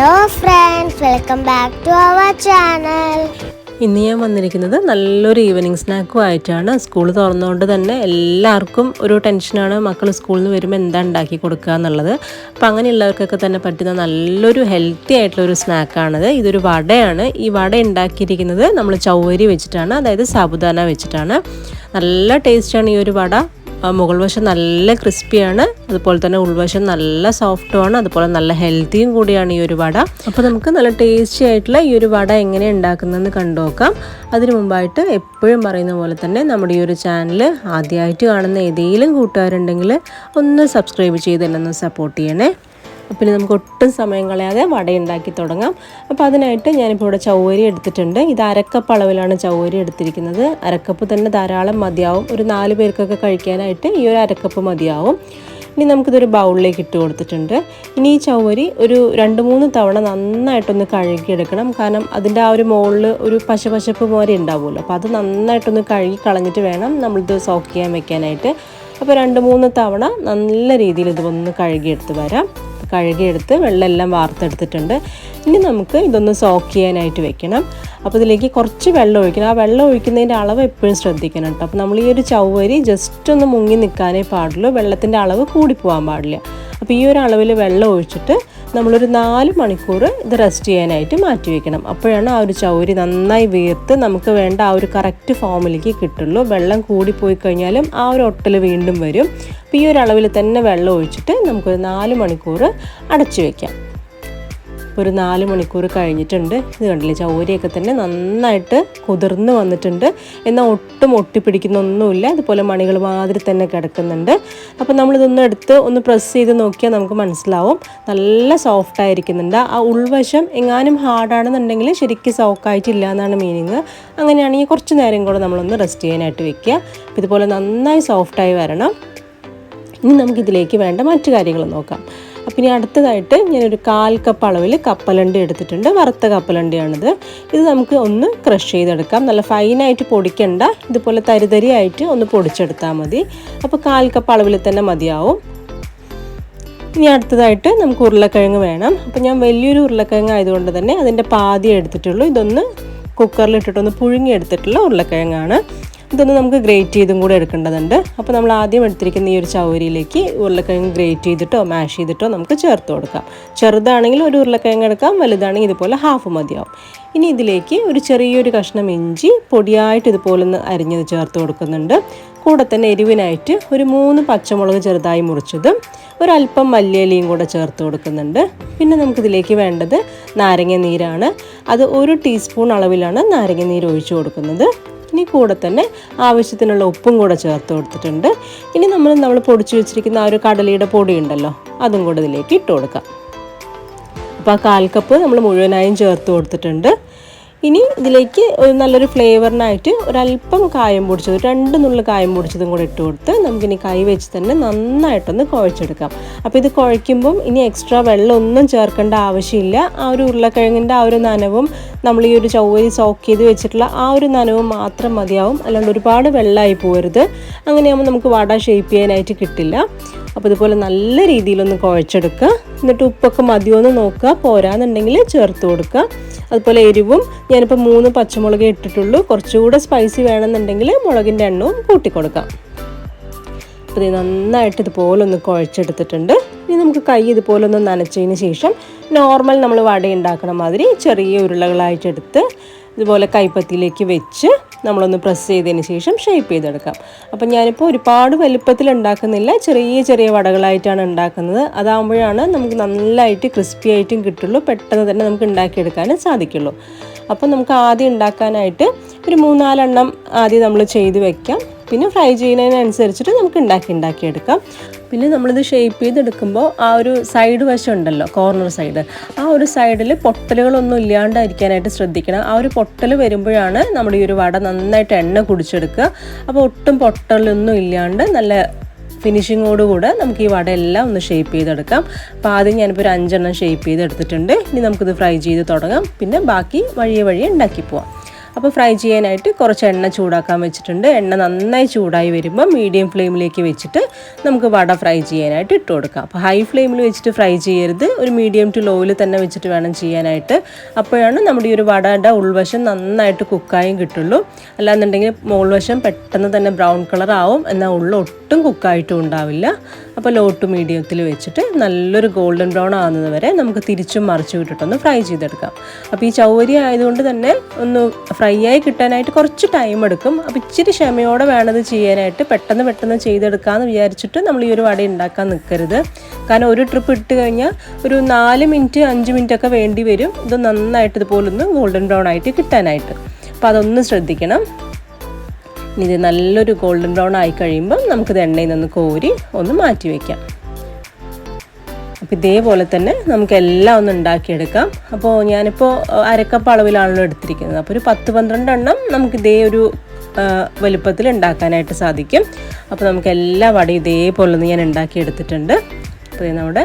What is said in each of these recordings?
Hello friends welcome back to our channel ഇന്ന് ഞാൻ വന്നിരിക്കുന്നത് നല്ലൊരു ഈവനിങ് സ്നാക്കും ആയിട്ടാണ്. സ്കൂൾ തുറന്നുകൊണ്ട് തന്നെ എല്ലാവർക്കും ഒരു ടെൻഷനാണ് മക്കൾ സ്കൂളിൽ നിന്ന് വരുമ്പോൾ എന്താ ഉണ്ടാക്കി കൊടുക്കുക എന്നുള്ളത്. അപ്പം അങ്ങനെയുള്ളവർക്കൊക്കെ തന്നെ പറ്റുന്ന നല്ലൊരു ഹെൽത്തി ആയിട്ടുള്ള ഒരു സ്നാക്കാണിത് ഇതൊരു വടയാണ്. ഈ വട ഉണ്ടാക്കിയിരിക്കുന്നത് നമ്മൾ ചൗവരി വെച്ചിട്ടാണ്. അതായത് സാബുദാന വെച്ചിട്ടാണ്. നല്ല ടേസ്റ്റാണ് ഈ ഒരു വട. മുകൾ വശം നല്ല ക്രിസ്പിയാണ്. അതുപോലെ തന്നെ ഉൾവശം നല്ല സോഫ്റ്റുമാണ് അതുപോലെ നല്ല ഹെൽത്തിയും കൂടിയാണ് ഈ ഒരു വട. അപ്പോൾ നമുക്ക് നല്ല ടേസ്റ്റി ആയിട്ടുള്ള ഈ ഒരു വട എങ്ങനെ ഉണ്ടാക്കുന്നതെന്ന് കണ്ടു നോക്കാം അതിനു മുമ്പായിട്ട് എപ്പോഴും പറയുന്ന പോലെ തന്നെ നമ്മുടെ ഈ ഒരു ചാനൽ ആദ്യമായിട്ട് കാണുന്ന ഏതെങ്കിലും കൂട്ടുകാരുണ്ടെങ്കിൽ ഒന്ന് സബ്സ്ക്രൈബ് ചെയ്ത് എന്നെ ഒന്ന് സപ്പോർട്ട് ചെയ്യണേ. പിന്നെ നമുക്ക് ഒട്ടും സമയം കളയാതെ വട ഉണ്ടാക്കി തുടങ്ങാം. അപ്പോൾ അതിനായിട്ട് ഞാനിപ്പോൾ ഇവിടെ ചൗവരി എടുത്തിട്ടുണ്ട്. ഇത് അരക്കപ്പ് അളവിലാണ് ചൗവരി എടുത്തിരിക്കുന്നത്. അരക്കപ്പ് തന്നെ ധാരാളം മതിയാവും. ഒരു നാല് പേർക്കൊക്കെ കഴിക്കാനായിട്ട് ഈ ഒരു അരക്കപ്പ് മതിയാവും. ഇനി നമുക്കിതൊരു ബൗളിലേക്ക് ഇട്ട് കൊടുത്തിട്ടുണ്ട്. ഇനി ഈ ചൗവരി ഒരു രണ്ട് മൂന്ന് തവണ നന്നായിട്ടൊന്ന് കഴുകിയെടുക്കണം. കാരണം അതിന്റെ ആ ഒരു മുകളിൽ ഒരു പശ പശപ്പ് പോലെ ഉണ്ടാവുമല്ലോ. അപ്പോൾ അത് നന്നായിട്ടൊന്ന് കഴുകി കളഞ്ഞിട്ട് വേണം നമ്മളിത് സോക്ക് ചെയ്യാൻ വെക്കാനായിട്ട്. അപ്പോൾ രണ്ട് മൂന്ന് തവണ നല്ല രീതിയിൽ ഇത് ഇതൊന്ന് കഴുകിയെടുത്ത് വരാം. കഴുകിയെടുത്ത് വെള്ളമെല്ലാം വാർത്തെടുത്തിട്ടുണ്ട്. ഇനി നമുക്ക് ഇതൊന്ന് സോക്ക് ചെയ്യാനായിട്ട് വെക്കണം. അപ്പോൾ ഇതിലേക്ക് കുറച്ച് വെള്ളം ഒഴിക്കണം. ആ വെള്ളം ഒഴിക്കുന്നതിന്റെ അളവ് എപ്പോഴും ശ്രദ്ധിക്കണം കേട്ടോ. അപ്പോൾ നമ്മൾ ഈ ഒരു ചൗവരി ജസ്റ്റ് ഒന്ന് മുങ്ങി നിൽക്കാനേ പാടുള്ളൂ. വെള്ളത്തിന്റെ അളവ് കൂടി പോകാൻ പാടില്ല. അപ്പോൾ ഈ ഒരു അളവിൽ വെള്ളം ഒഴിച്ചിട്ട് നമ്മളൊരു നാല് മണിക്കൂർ ഇത് റെസ്റ്റ് ചെയ്യാനായിട്ട് മാറ്റി വെക്കണം. അപ്പോഴാണ് ആ ഒരു ചൗരി നന്നായി വീർത്ത് നമുക്ക് വേണ്ട ആ ഒരു കറക്റ്റ് ഫോമിലേക്ക് കിട്ടുള്ളൂ. വെള്ളം കൂടിപ്പോയി കഴിഞ്ഞാലും ആ ഒരു ഒട്ടൽ വീണ്ടും വരും. അപ്പോൾ ഈ ഒരു അളവിൽ തന്നെ വെള്ളം ഒഴിച്ചിട്ട് നമുക്കൊരു നാല് മണിക്കൂർ അടച്ചു ഒരു നാല് മണിക്കൂർ കഴിഞ്ഞിട്ടുണ്ട്. ഇത് കണ്ടില്ലേ? ചൗരിയൊക്കെ തന്നെ നന്നായിട്ട് കുതിർന്ന് വന്നിട്ടുണ്ട്. എന്നാൽ ഒട്ടും ഒട്ടിപ്പിടിക്കുന്നൊന്നുമില്ല. ഇതുപോലെ മണികൾ മാതിരി തന്നെ കിടക്കുന്നുണ്ട്. അപ്പോൾ നമ്മളിതൊന്ന് എടുത്ത് ഒന്ന് പ്രസ് ചെയ്ത് നോക്കിയാൽ നമുക്ക് മനസ്സിലാവും. നല്ല സോഫ്റ്റ് ആയിരിക്കുന്നുണ്ട്. ആ ഉൾവശം എങ്ങാനും ഹാർഡാണെന്നുണ്ടെങ്കിൽ ശരിക്കും സോക്കായിട്ടില്ല എന്നാണ് മീനിങ് അങ്ങനെയാണെങ്കിൽ കുറച്ച് നേരം കൂടെ നമ്മളൊന്ന് റെസ്റ്റ് ചെയ്യാനായിട്ട് വെക്കുക. ഇതുപോലെ നന്നായി സോഫ്റ്റായി വരണം. ഇനി നമുക്കിതിലേക്ക് വേണ്ട മറ്റു കാര്യങ്ങൾ നോക്കാം. അപ്പം ഇനി അടുത്തതായിട്ട് ഞാനൊരു കാൽ കപ്പ് അളവിൽ കപ്പലണ്ടി എടുത്തിട്ടുണ്ട്. വറുത്ത കപ്പലണ്ടിയാണിത്. ഇത് നമുക്ക് ഒന്ന് ക്രഷ് ചെയ്തെടുക്കാം. നല്ല ഫൈനായിട്ട് പൊടിക്കണ്ട. ഇതുപോലെ തരിതരിയായിട്ട് ഒന്ന് പൊടിച്ചെടുത്താൽ മതി. അപ്പോൾ കാൽ കപ്പ് അളവിൽ തന്നെ മതിയാവും. ഇനി അടുത്തതായിട്ട് നമുക്ക് ഉരുളക്കിഴങ്ങ് വേണം. അപ്പോൾ ഞാൻ വലിയൊരു ഉരുളക്കിഴങ്ങ് ആയതുകൊണ്ട് തന്നെ അതിന്റെ പാതി എടുത്തിട്ടുള്ളൂ. ഇതൊന്ന് കുക്കറിലിട്ടിട്ടൊന്ന് പുഴുങ്ങി എടുത്തിട്ടുള്ള ഉരുളക്കിഴങ്ങാണ്. ഇതൊന്ന് നമുക്ക് ഗ്രേറ്റ് ചെയ്തും കൂടെ എടുക്കേണ്ടതുണ്ട്. അപ്പോൾ നമ്മൾ ആദ്യം എടുത്തിരിക്കുന്ന ഈ ഒരു ചൗരിയിലേക്ക് ഉരുളക്കിഴങ്ങ് ഗ്രേറ്റ് ചെയ്തിട്ടോ മാഷ് ചെയ്തിട്ടോ നമുക്ക് ചേർത്ത് കൊടുക്കാം. ചെറുതാണെങ്കിൽ ഒരു ഉരുളക്കിഴങ്ങ് എടുക്കാം വലുതാണെങ്കിൽ ഇതുപോലെ ഹാഫ് മതിയാവും. ഇനി ഇതിലേക്ക് ഒരു ചെറിയൊരു കഷ്ണം ഇഞ്ചി പൊടിയായിട്ട് ഇതുപോലെ ഒന്ന് അരിഞ്ഞത് ചേർത്ത് കൊടുക്കുന്നുണ്ട്. കൂടെ തന്നെ എരിവിനായിട്ട് ഒരു മൂന്ന് പച്ചമുളക് ചെറുതായി മുറിച്ചതും ഒരല്പം മല്ലിയലിയും കൂടെ ചേർത്ത് കൊടുക്കുന്നുണ്ട്. പിന്നെ നമുക്കിതിലേക്ക് വേണ്ടത് നാരങ്ങ നീരാണ്. അത് ഒരു ടീസ്പൂൺ അളവിലാണ് നാരങ്ങ നീര് ഒഴിച്ചു കൊടുക്കുന്നത്. ഇനി കൂടെ തന്നെ ആവശ്യത്തിനുള്ള ഉപ്പും കൂടെ ചേർത്ത് കൊടുത്തിട്ടുണ്ട്. ഇനി നമ്മൾ നമ്മൾ പൊടിച്ചു വെച്ചിരിക്കുന്ന ആ ഒരു കടലയുടെ പൊടി ഉണ്ടല്ലോ അതും കൂടെ ഇതിലേക്ക് ഇട്ട് കൊടുക്കാം. അപ്പോൾ ആ കാൽ കപ്പ് നമ്മൾ മുഴുവനായും ചേർത്ത് കൊടുത്തിട്ടുണ്ട്. ഇനി ഇതിലേക്ക് നല്ലൊരു ഫ്ലേവറിനായിട്ട് ഒരല്പം കായം പൊടിച്ചത് രണ്ട് നുള്ളു കായം പൊടിച്ചതും കൂടെ ഇട്ട് കൊടുത്ത് നമുക്കിനി കൈ വെച്ച് തന്നെ നന്നായിട്ടൊന്ന് കുഴച്ചെടുക്കാം. അപ്പോൾ ഇത് കുഴയ്ക്കുമ്പം ഇനി എക്സ്ട്രാ വെള്ളം ഒന്നും ചേർക്കേണ്ട ആവശ്യമില്ല. ആ ഒരു ഉരുളക്കിഴങ്ങിന്റെ ആ ഒരു നനവും നമ്മൾ ഈ ഒരു ചൊവ്വയിൽ സോക്ക് ചെയ്ത് വെച്ചിട്ടുള്ള ആ ഒരു നനവും മാത്രം മതിയാവും. അല്ലാണ്ട് ഒരുപാട് വെള്ളമായി പോകരുത്. അങ്ങനെയാകുമ്പോൾ നമുക്ക് വട ഷേപ്പ് ചെയ്യാനായിട്ട് കിട്ടില്ല. അപ്പോൾ ഇതുപോലെ നല്ല രീതിയിലൊന്ന് കുഴച്ചെടുക്കുക. എന്നിട്ട് ഉപ്പൊക്കെ മതിയോന്ന് നോക്കുക. പോരാന്നുണ്ടെങ്കിൽ ചേർത്ത് കൊടുക്കുക. അതുപോലെ എരിവും ഞാനിപ്പോൾ മൂന്ന് പച്ചമുളക് ഇട്ടിട്ടുള്ളൂ. കുറച്ചുകൂടെ സ്പൈസി വേണമെന്നുണ്ടെങ്കിൽ മുളകിന്റെ എണ്ണവും കൂട്ടിക്കൊടുക്കാം അപ്പോൾ ഇത് നന്നായിട്ട് ഇതുപോലെ ഒന്ന് കുഴച്ചെടുത്തിട്ടുണ്ട്. ഇനി നമുക്ക് കൈ ഇതുപോലെ ഒന്ന് നനച്ചതിന് ശേഷം നോർമൽ നമ്മൾ വട ഉണ്ടാക്കണ മാതിരി ചെറിയ ഉരുളകളായിട്ടെടുത്ത് ഇതുപോലെ കൈപ്പത്തിയിലേക്ക് വെച്ച് നമ്മളൊന്ന് പ്രസ് ചെയ്തതിന് ശേഷം ഷേപ്പ് ചെയ്തെടുക്കാം. അപ്പം ഞാനിപ്പോൾ ഒരുപാട് വലുപ്പത്തിൽ ഉണ്ടാക്കുന്നില്ല. ചെറിയ ചെറിയ വടകളായിട്ടാണ് ഉണ്ടാക്കുന്നത്. അതാകുമ്പോഴാണ് നമുക്ക് നല്ലതായിട്ട് ക്രിസ്പി ആയിട്ടും കിട്ടുള്ളൂ. പെട്ടെന്ന് തന്നെ നമുക്ക് ഉണ്ടാക്കിയെടുക്കാനും സാധിക്കുള്ളൂ. അപ്പം നമുക്ക് ആദ്യം ഉണ്ടാക്കാനായിട്ട് ഒരു മൂന്നാലെണ്ണം ആദ്യം നമ്മൾ ചെയ്ത് വെക്കാം. പിന്നെ ഫ്രൈ ചെയ്യുന്നതിനനുസരിച്ചിട്ട് നമുക്ക് ഉണ്ടാക്കി ഉണ്ടാക്കിയെടുക്കാം. പിന്നെ നമ്മളിത് ഷേപ്പ് ചെയ്തെടുക്കുമ്പോൾ ആ ഒരു സൈഡ് വശം ഉണ്ടല്ലോ കോർണർ സൈഡ് ആ ഒരു സൈഡിൽ പൊട്ടലുകളൊന്നും ഇല്ലാണ്ടായിരിക്കാനായിട്ട് ശ്രദ്ധിക്കണം. ആ ഒരു പൊട്ടൽ വരുമ്പോഴാണ് നമ്മുടെ ഈ ഒരു വട നന്നായിട്ട് എണ്ണ കുടിച്ചെടുക്കുക. അപ്പോൾ ഒട്ടും പൊട്ടലൊന്നും ഇല്ലാണ്ട് നല്ല ഫിനിഷിങ്ങോടുകൂടെ നമുക്ക് ഈ വടയെല്ലാം ഒന്ന് ഷേപ്പ് ചെയ്തെടുക്കാം. അപ്പോൾ ആദ്യം ഞാനിപ്പോൾ ഒരു അഞ്ചെണ്ണം ഷേപ്പ് ചെയ്തെടുത്തിട്ടുണ്ട്. ഇനി നമുക്കിത് ഫ്രൈ ചെയ്ത് തുടങ്ങാം. പിന്നെ ബാക്കി വഴിയെ വഴിയെ ഉണ്ടാക്കി പോവാം. അപ്പോൾ ഫ്രൈ ചെയ്യാനായിട്ട് കുറച്ച് എണ്ണ ചൂടാക്കാൻ വെച്ചിട്ടുണ്ട്. എണ്ണ നന്നായി ചൂടായി വരുമ്പോൾ മീഡിയം ഫ്ലെയിമിലേക്ക് വെച്ചിട്ട് നമുക്ക് വട ഫ്രൈ ചെയ്യാനായിട്ട് ഇട്ട് കൊടുക്കാം. അപ്പോൾ ഹൈ ഫ്ലെയിമിൽ വെച്ചിട്ട് ഫ്രൈ ചെയ്യരുത്. ഒരു മീഡിയം ടു ലോയിൽ തന്നെ വെച്ചിട്ട് വേണം ചെയ്യാനായിട്ട്. അപ്പോഴാണ് നമ്മുടെ ഈ ഒരു വടയുടെ ഉൾവശം നന്നായിട്ട് കുക്കായും കിട്ടുള്ളൂ. അല്ലാന്നുണ്ടെങ്കിൽ മുകൾവശം പെട്ടെന്ന് തന്നെ ബ്രൗൺ കളർ ആവും. എന്നാൽ ഉള്ള ഒട്ടും കുക്കായിട്ടും ഉണ്ടാവില്ല. അപ്പോൾ ലോ ടു മീഡിയത്തിൽ വെച്ചിട്ട് നല്ലൊരു ഗോൾഡൻ ബ്രൗൺ ആകുന്നത് വരെ നമുക്ക് തിരിച്ചും മറിച്ചു വിട്ടിട്ടൊന്ന് ഫ്രൈ ചെയ്തെടുക്കാം. അപ്പോൾ ഈ ചൗവരി ആയതുകൊണ്ട് തന്നെ ഒന്ന് ഫ്രൈ ആയി കിട്ടാനായിട്ട് കുറച്ച് ടൈം എടുക്കും. അപ്പോൾ ഇച്ചിരി ക്ഷമയോടെ വേണത് ചെയ്യാനായിട്ട്. പെട്ടെന്ന് പെട്ടെന്ന് ചെയ്തെടുക്കാമെന്ന് വിചാരിച്ചിട്ട് നമ്മൾ ഈ ഒരു വട ഉണ്ടാക്കാൻ നിൽക്കരുത് കാരണം ഒരു ട്രിപ്പ് ഇട്ട് കഴിഞ്ഞാൽ ഒരു നാല് മിനിറ്റ് അഞ്ച് മിനിറ്റ് ഒക്കെ വേണ്ടി വരും. ഇത് നന്നായിട്ട് ഇതുപോലൊന്ന് ഗോൾഡൻ ബ്രൗൺ ആയിട്ട് കിട്ടാനായിട്ട്. അപ്പോൾ അതൊന്ന് ശ്രദ്ധിക്കണം. ഇനി ഇത് നല്ലൊരു ഗോൾഡൻ ബ്രൗൺ ആയി കഴിയുമ്പം നമുക്കിത് എണ്ണയിൽ നിന്ന് കോരി ഒന്ന് മാറ്റി വയ്ക്കാം അപ്പോൾ ഇതേപോലെ തന്നെ നമുക്ക് എല്ലാം ഒന്ന് ഉണ്ടാക്കിയെടുക്കാം. അപ്പോൾ ഞാനിപ്പോൾ അരക്കപ്പ് അളവിലാണല്ലോ എടുത്തിരിക്കുന്നത്. അപ്പോൾ ഒരു പത്ത് പന്ത്രണ്ട് എണ്ണം നമുക്ക് ഇതേ ഒരു വലുപ്പത്തിൽ ഉണ്ടാക്കാനായിട്ട് സാധിക്കും. അപ്പോൾ നമുക്ക് എല്ലാ വടയും ഇതേപോലെ ഒന്ന് ഞാൻ ഉണ്ടാക്കിയെടുത്തിട്ടുണ്ട്. അപ്പോൾ നമ്മുടെ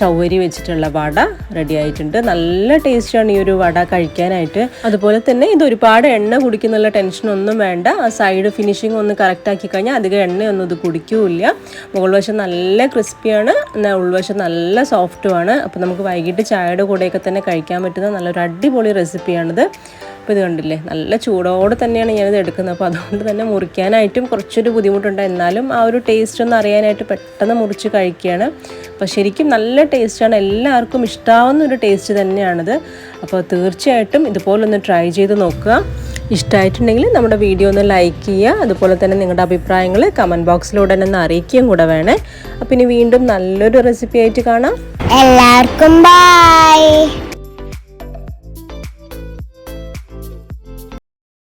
ചൗവരി വെച്ചിട്ടുള്ള വട റെഡി ആയിട്ടുണ്ട്. നല്ല ടേസ്റ്റാണ് ഈ ഒരു വട കഴിക്കാനായിട്ട്. അതുപോലെ തന്നെ ഇത് ഒരുപാട് എണ്ണ കുടിക്കുന്നുള്ള ടെൻഷനൊന്നും വേണ്ട. ആ സൈഡ് ഫിനിഷിംഗ് ഒന്ന് കറക്റ്റ് ആക്കി കഴിഞ്ഞാൽ അധികം എണ്ണയൊന്നും ഇത് കുടിക്കൂല മുകൾ വശം നല്ല ക്രിസ്പിയാണ് എന്നാൽ ഉൾവശം നല്ല സോഫ്റ്റുമാണ് അപ്പോൾ നമുക്ക് വൈകിട്ട് ചായയുടെ കൂടെയൊക്കെ തന്നെ കഴിക്കാൻ പറ്റുന്ന നല്ലൊരു അടിപൊളി റെസിപ്പിയാണിത് അപ്പോൾ ഇത് കണ്ടില്ലേ? നല്ല ചൂടോടെ തന്നെയാണ് ഞാനിത് എടുക്കുന്നത്. അപ്പോൾ അതുകൊണ്ട് തന്നെ മുറിക്കാനായിട്ടും കുറച്ചൊരു ബുദ്ധിമുട്ടുണ്ട്. എന്നാലും ആ ഒരു ടേസ്റ്റ് ഒന്ന് അറിയാനായിട്ട് പെട്ടെന്ന് മുറിച്ച് കഴിക്കുകയാണ്. അപ്പോൾ ശരിക്കും നല്ല ടേസ്റ്റാണ് എല്ലാവർക്കും ഇഷ്ടാവുന്ന ഒരു ടേസ്റ്റ് തന്നെയാണിത്. അപ്പോൾ തീർച്ചയായിട്ടും ഇതുപോലൊന്ന് ട്രൈ ചെയ്ത് നോക്കുക. ഇഷ്ടമായിട്ടുണ്ടെങ്കിൽ നമ്മുടെ വീഡിയോ ഒന്ന് ലൈക്ക് ചെയ്യുക. അതുപോലെ തന്നെ നിങ്ങളുടെ അഭിപ്രായങ്ങൾ കമന്റ് ബോക്സിലൂടെ ഒന്ന് അറിയിക്കുകയും കൂടെ വേണേ. അപ്പം ഇനി വീണ്ടും നല്ലൊരു റെസിപ്പി ആയിട്ട് കാണാം. എല്ലാവർക്കും ബൈ